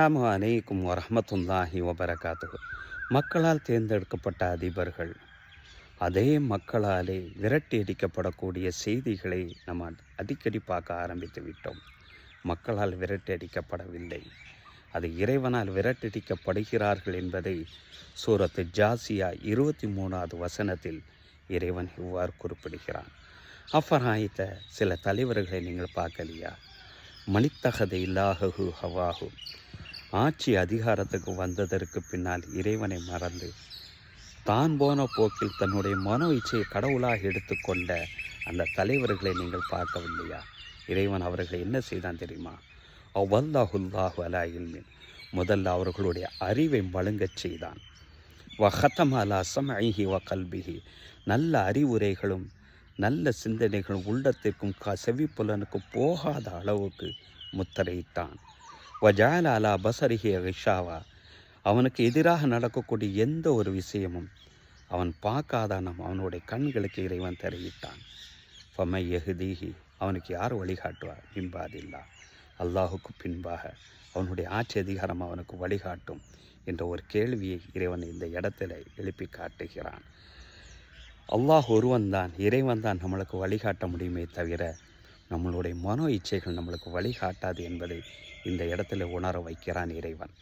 அஸ்ஸலாமு அலைக்கும் வரமத்துல்லாஹி வபரகாத்து மக்களால் தேர்ந்தெடுக்கப்பட்ட அதிபர்கள் அதே மக்களாலே விரட்டி அடிக்கப்படக்கூடிய செய்திகளை நம்ம அடிக்கடி பார்க்க ஆரம்பித்து விட்டோம். மக்களால் விரட்டி அடிக்கப்படவில்லை. அது இறைவனால் விரட்டடிக்கப்படுகிறார்கள் என்பதை சூரத்து ஜாசியா இருபத்தி மூணாவது வசனத்தில் இறைவன் இவ்வாறு குறிப்பிடுகிறான். அஃபராயித்த சில தலைவர்களை நீங்கள் பார்க்கலையா? மணித்தகதை இல்லாஹு ஹவாஹு. ஆட்சி அதிகாரத்துக்கு வந்ததற்கு பின்னால் இறைவனை மறந்து தான் போன போக்கில் தன்னுடைய மனோ இச்சையை கடவுளாக எடுத்துக்கொண்ட அந்த தலைவர்களை நீங்கள் பார்க்கவில்லையா? இறைவன் அவர்களை என்ன செய்தான் தெரியுமா? அவ்வல்லாஹுல்லாஹு அலா இல்மின். முதல்ல அவர்களுடைய அறிவை வழங்கச் செய்தான். வஹத்தம் அலா சமஹி வ கல்பிஹி. நல்ல அறிவுரைகளும் நல்ல சிந்தனைகளும் உள்ளத்திற்கும் க செவிப்புலனுக்கும் போகாத அளவுக்கு முத்தரையிட்டான். வஜால அலா பசரிஹி ரிஷாவா அவனுக்கு எதிராக நடக்கக்கூடிய எந்த ஒரு விஷயமும் அவன் பார்க்காதானம் அவனுடைய கண்களுக்கு இறைவன் தெரிவித்தான். ஃபமை எஹுதீஹி அவனுக்கு யார் வழிகாட்டுவார்? பின்பாதில்லா. அல்லாஹுக்கு பின்பாக அவனுடைய ஆட்சி அதிகாரம் அவனுக்கு வழிகாட்டும் என்ற ஒரு கேள்வியை இறைவன் இந்த இடத்துல எழுப்பி காட்டுகிறான். அல்லாஹ் ஒருவன் தான் இறைவன் தான் நம்மளுக்கு வழிகாட்ட முடியுமே தவிர நம்மளுடைய மனோ இச்சைகள் நம்மளுக்கு வழிகாட்டாது என்பதை இந்த இடத்துல உணர வைக்கிறான் இறைவன்.